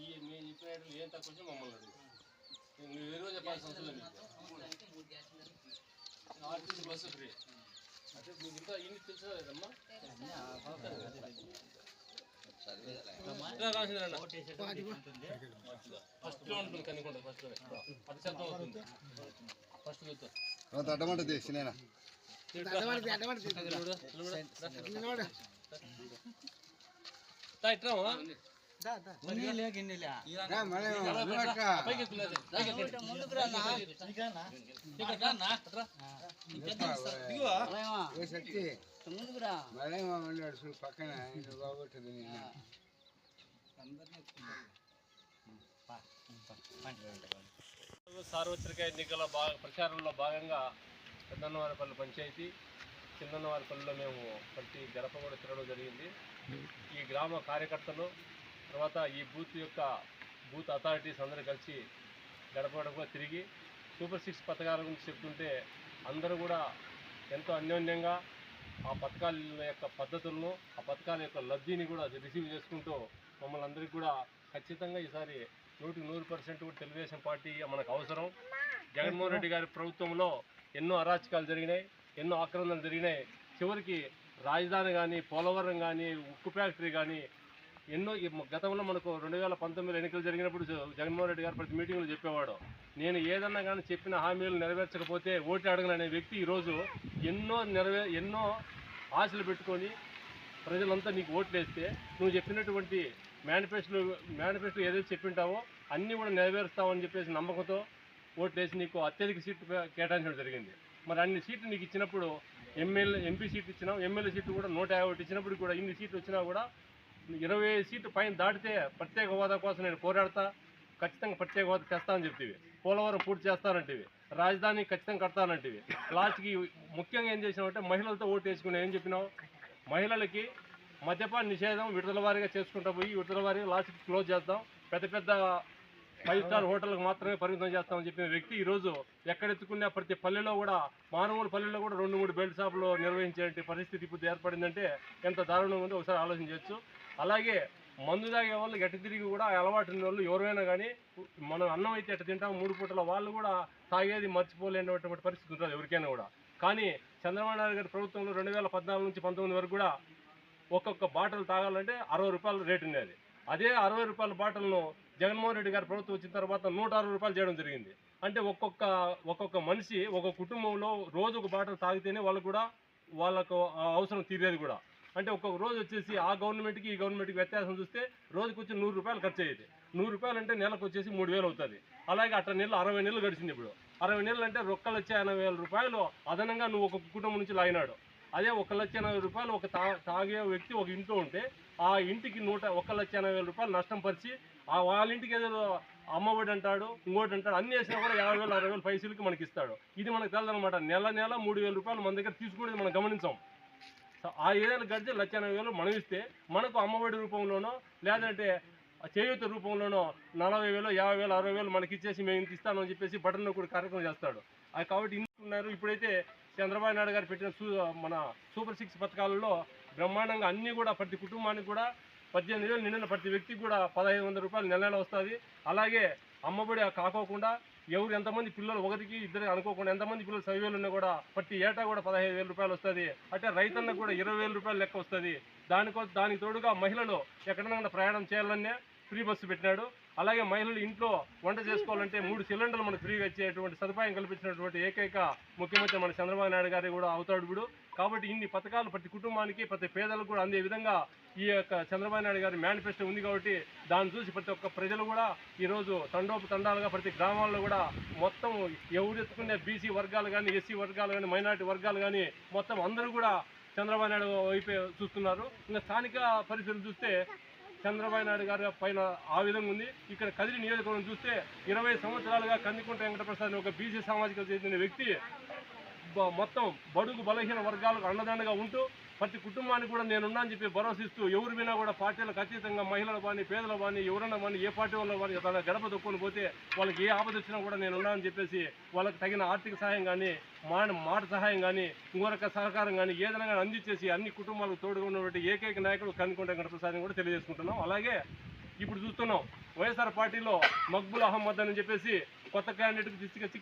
ఈ నేను చెప్పినట్టు ఏం తక్కువ వచ్చి మమ్మల్ని అడుగు నువ్వు ఏదో చెప్పాల్సిన అవసరం లేదు. ఆర్టీసీ బస్సు ఫ్రీ అంటే మీకు ఇంకా ఇన్ని తెలుసా లేదమ్మా ఇలా రాసిందండి ఫస్ట్లో ఉంటుంది కనుక్కుంటా ఫస్ట్లో పది శాతం అవుతుంది ఫస్ట్ చూస్తా తర్వాత అడ్డమంట తీసి మళ్ళీ మా పక్కన నిన్న. సార్వత్రిక ఎన్నికల భాగ ప్రచారంలో భాగంగా పెద్దన్నవారిపల్లి పంచాయతీ చిన్నన్నవారిపల్లిలో మేము ప్రతి గడప కూడా తిరగడం జరిగింది. ఈ గ్రామ కార్యకర్తలు తర్వాత ఈ బూత్ యొక్క బూత్ అథారిటీస్ అందరూ కలిసి గడప గడప తిరిగి సూపర్ సిక్స్ పథకాల గురించి చెప్తుంటే అందరూ కూడా ఎంతో అన్యోన్యంగా ఆ పథకాల యొక్క పద్ధతులను ఆ పథకాల యొక్క లబ్ధిని కూడా రిసీవ్ చేసుకుంటూ మమ్మల్ని అందరికీ కూడా ఖచ్చితంగా ఈసారి నూటికి నూరు పర్సెంట్ కూడా తెలుగుదేశం పార్టీ మనకు అవసరం. జగన్మోహన్ రెడ్డి గారి ప్రభుత్వంలో ఎన్నో అరాచకాలు జరిగినాయి ఎన్నో ఆక్రమణలు జరిగినాయి. చివరికి రాజధాని కానీ పోలవరం కానీ ఉక్కు ఫ్యాక్టరీ కానీ ఎన్నో గతంలో మనకు రెండు వేల పంతొమ్మిదిలో ఎన్నికలు జరిగినప్పుడు జగన్మోహన్ రెడ్డి గారు ప్రతి మీటింగ్లో చెప్పేవాడు. నేను ఏదన్నా కానీ చెప్పిన హామీలు నెరవేర్చకపోతే ఓటు అడగననే వ్యక్తి ఈరోజు ఎన్నో నెరవే ఎన్నో ఆశలు పెట్టుకొని ప్రజలంతా నీకు ఓట్లు వేస్తే నువ్వు చెప్పినటువంటి మేనిఫెస్టో మేనిఫెస్టో ఏదైతే చెప్పింటావో అన్నీ కూడా నెరవేరుస్తావని చెప్పేసి నమ్మకంతో ఓట్లు వేసి నీకు అత్యధిక సీట్లు కేటాయించడం జరిగింది. మరి అన్ని సీట్లు నీకు ఇచ్చినప్పుడు ఎమ్మెల్యే ఎంపీ సీట్లు ఇచ్చినావు ఎమ్మెల్యే సీట్లు కూడా నూట యాభై ఒకటి ఇచ్చినప్పుడు కూడా ఇన్ని సీట్లు వచ్చినా కూడా ఇరవై ఐదు సీట్లు పైన దాటితే ప్రత్యేక హోదా కోసం నేను పోరాడతా ఖచ్చితంగా ప్రత్యేక హోదా తెస్తానని చెప్తేవి. పోలవరం పూర్తి చేస్తానంటేవి. రాజధాని ఖచ్చితంగా కడతానంటివి. లాస్ట్కి ముఖ్యంగా ఏం చేసినావంటే మహిళలతో ఓటు వేసుకుని ఏం చెప్పినావు? మహిళలకి మద్యపాన నిషేధం విడుదల వారీగా చేసుకుంటా పోయి విడుదల వారీగా లాస్ట్కి క్లోజ్ చేద్దాం. పెద్ద పెద్ద ఫైవ్ స్టార్ హోటల్కి మాత్రమే పరిమితం చేస్తామని చెప్పిన వ్యక్తి ఈరోజు ఎక్కడెత్తుకున్న ప్రతి పల్లెలో కూడా మానవుల పల్లెల్లో కూడా రెండు మూడు బెల్ట్ షాపులు నిర్వహించే పరిస్థితి ఇప్పుడు ఏర్పడిందంటే ఎంత దారుణంగా ఉందో ఒకసారి ఆలోచించవచ్చు అలాగే మందు తాగే వాళ్ళు ఎటు తిరిగి కూడా అలవాటు ఉన్న వాళ్ళు ఎవరైనా కానీ మనం అన్నం అయితే ఎట్ట తింటాం మూడు పూటల వాళ్ళు కూడా తాగేది మర్చిపోలేనటువంటి పరిస్థితి ఉంటుంది ఎవరికైనా కూడా. కానీ చంద్రబాబు నాయుడు గారి ప్రభుత్వంలో రెండు వేల పద్నాలుగు నుంచి పంతొమ్మిది వరకు కూడా ఒక్కొక్క బాటిల్ తాగాలంటే అరవై రూపాయల రేటు ఉండేది. అదే అరవై రూపాయల బాటిల్ను జగన్మోహన్ రెడ్డి గారి ప్రభుత్వం వచ్చిన తర్వాత నూట అరవై రూపాయలు చేయడం జరిగింది. అంటే ఒక్కొక్క ఒక్కొక్క మనిషి ఒక కుటుంబంలో రోజు ఒక బాటలు తాగితేనే వాళ్ళు కూడా వాళ్ళకు ఆ అవసరం తీరేది కూడా. అంటే ఒక్కొక్క రోజు వచ్చేసి ఆ గవర్నమెంట్కి ఈ గవర్నమెంట్కి వ్యత్యాసం చూస్తే రోజుకు వచ్చి నూరు రూపాయలు ఖర్చు అయ్యేది నూరు రూపాయలు అంటే నెలకు వచ్చేసి మూడు వేలు అవుతుంది. అలాగే అట్ట నెలలు అరవై నెలలు గడిచింది ఇప్పుడు. అరవై నెలలు అంటే ఒక్క లక్ష ఎనభై వేల రూపాయలు అదనంగా నువ్వు ఒక కుటుంబం నుంచి లాగినాడు. అదే ఒక లక్ష ఎనభై రూపాయలు ఒక తా తాగే వ్యక్తి ఒక ఇంట్లో ఉంటే ఆ ఇంటికి నూట ఒక లక్ష ఎనభై వేల రూపాయలు నష్టం పరిచి ఆ వాళ్ళ ఇంటికి ఏదో అమ్మఒడి అంటాడు ఇంకోటి అంటాడు అన్ని వేసినా కూడా యాభై వేలు అరవై వేలు పైసలకి మనకి ఇస్తాడు ఇది మనకు తెలదనమాట నెల నెల మూడు వేల రూపాయలు మన దగ్గర తీసుకునేది మనం గమనించాం. ఆ ఏదైనా గడిచి లక్ష ఎనభై వేలు మనం ఇస్తే మనకు అమ్మఒడి రూపంలోనో లేదంటే చేయూత రూపంలోనో నలభై వేలు యాభై వేలు అరవై వేలు మనకి ఇచ్చేసి మేము ఇంత ఇస్తాను అని చెప్పేసి బటన్ కూడా కార్యక్రమం చేస్తాడు. అది కాబట్టి ఇంత ఉన్నారు. ఇప్పుడైతే చంద్రబాబు నాయుడు గారు పెట్టిన సూ మన సూపర్ సిక్స్ పథకాలలో బ్రహ్మాండంగా అన్నీ కూడా ప్రతి కుటుంబానికి కూడా పద్దెనిమిది వేలు నిండిన ప్రతి వ్యక్తికి కూడా పదహైదు వందల రూపాయలు నెల నెల వస్తుంది. అలాగే అమ్మఒడి కాకోకుండా ఎవరు ఎంతమంది పిల్లలు ఒకరికి ఇద్దరు అనుకోకుండా ఎంతమంది పిల్లలు చదివేలు ఉన్నా కూడా ప్రతి ఏటా కూడా పదహైదు వేల రూపాయలు వస్తుంది. అంటే రైతన్నకు కూడా ఇరవై వేల రూపాయలు లెక్క వస్తుంది. దానికో దానికి తోడుగా మహిళలు ఎక్కడైనా ప్రయాణం చేయాలనే ఫ్రీ బస్సు పెట్టినాడు. అలాగే మహిళలు ఇంట్లో వంట చేసుకోవాలంటే మూడు సిలిండర్లు మనకు ఫ్రీగా ఇచ్చేటువంటి సదుపాయం కల్పించినటువంటి ఏకైక ముఖ్యమంత్రి మన చంద్రబాబు నాయుడు గారి కూడా అవుతాడు ఇప్పుడు కాబట్టి ఇన్ని పథకాలు ప్రతి కుటుంబానికి ప్రతి పేదలకు కూడా అందే విధంగా ఈ యొక్క చంద్రబాబు నాయుడు గారి మేనిఫెస్టో ఉంది కాబట్టి దాన్ని చూసి ప్రతి ఒక్క ప్రజలు కూడా ఈరోజు తండోపు తండాలుగా ప్రతి గ్రామాల్లో కూడా మొత్తం ఎవరు ఎత్తుకునే బీసీ వర్గాలు కానీ ఎస్సీ వర్గాలు కానీ మైనారిటీ వర్గాలు కానీ మొత్తం అందరూ కూడా చంద్రబాబు నాయుడు వైపే చూస్తున్నారు. ఇంకా స్థానిక పరిస్థితులు చూస్తే చంద్రబాబు నాయుడు గారి పైన ఆ విధంగా ఉంది. ఇక్కడ కదిరి నియోజకవర్గం చూస్తే ఇరవై సంవత్సరాలుగా కందికుంట వెంకటప్రసాద్ ఒక బీసీ సామాజిక చెందిన వ్యక్తి. మొత్తం బడుగు బలహీన వర్గాలకు అండదండగా ఉంటూ ప్రతి కుటుంబానికి కూడా నేనున్నా అని చెప్పి భరోసా ఇస్తూ ఎవరు వినా కూడా పార్టీలకు అతీతంగా మహిళలు కానీ పేదలు కానీ ఎవరన్నా కానీ ఏ పార్టీ వాళ్ళు కానీ తన గడప దొక్కుని పోతే వాళ్ళకి ఏ ఆపద వచ్చినా కూడా నేనున్నా అని చెప్పేసి వాళ్ళకి తగిన ఆర్థిక సహాయం కానీ మాట మాట సహాయం కానీ ఇంకొక సహకారం కానీ ఏదైనా కానీ అందించేసి అన్ని కుటుంబాలకు తోడుగా ఉన్నటువంటి ఏకైక నాయకుడు కనుకొండ వెంకటప్రసాద్ అని కూడా తెలియజేసుకుంటున్నాం. అలాగే ఇప్పుడు చూస్తున్నాం వైఎస్ఆర్ పార్టీలో మక్బుల్ అహ్మద్ అని చెప్పేసి కొత్త క్యాండిడేట్కి తీసుకొచ్చి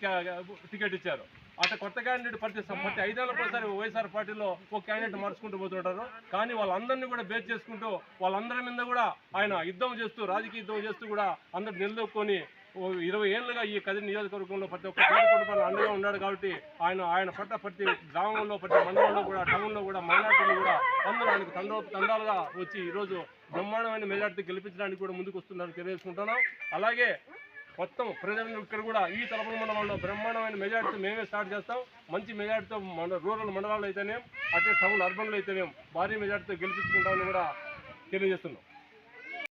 టికెట్ ఇచ్చారు. అట్లా కొత్త క్యాండిడేట్ ప్రతి ప్రతి ఐదేళ్ళకి ఒకసారి వైఎస్ఆర్ పార్టీలో ఒక క్యాండిడేట్ మార్చుకుంటూ పోతుంటారు. కానీ వాళ్ళందరినీ కూడా బేస్ చేసుకుంటూ వాళ్ళందరి మీద కూడా ఆయన యుద్ధం చేస్తూ రాజకీయ యుద్ధం చేస్తూ కూడా అందరు నిలదొక్కుని ఓ ఇరవై ఏళ్ళుగా ఈ కదిరి నియోజకవర్గంలో ప్రతి ఒక్క పేద కుటుంబాలు అండగా ఉన్నాడు కాబట్టి ఆయన ఆయన పట్ల ప్రతి గ్రామంలో ప్రతి మండలంలో కూడా టౌన్లో కూడా మైనార్టీలు కూడా అందరూ ఆయనకు తండ తండాలుగా వచ్చి ఈరోజు బ్రహ్మాండమైన మెజార్టీ గెలిపించడానికి కూడా ముందుకు వస్తున్నారని తెలియజేసుకుంటున్నాం. అలాగే మొత్తం ప్రజలు ఇక్కడ కూడా ఈ తలపల మండలంలో బ్రహ్మాండమైన మెజార్టీతో మేమే స్టార్ట్ చేస్తాం. మంచి మెజార్టీతో మన రూరల్ మండలాలు అయితేనేం అట్లే టౌన్ అర్బన్లో అయితేనేం భారీ మెజార్టీతో గెలిపించుకుంటామని కూడా తెలియజేస్తున్నాం.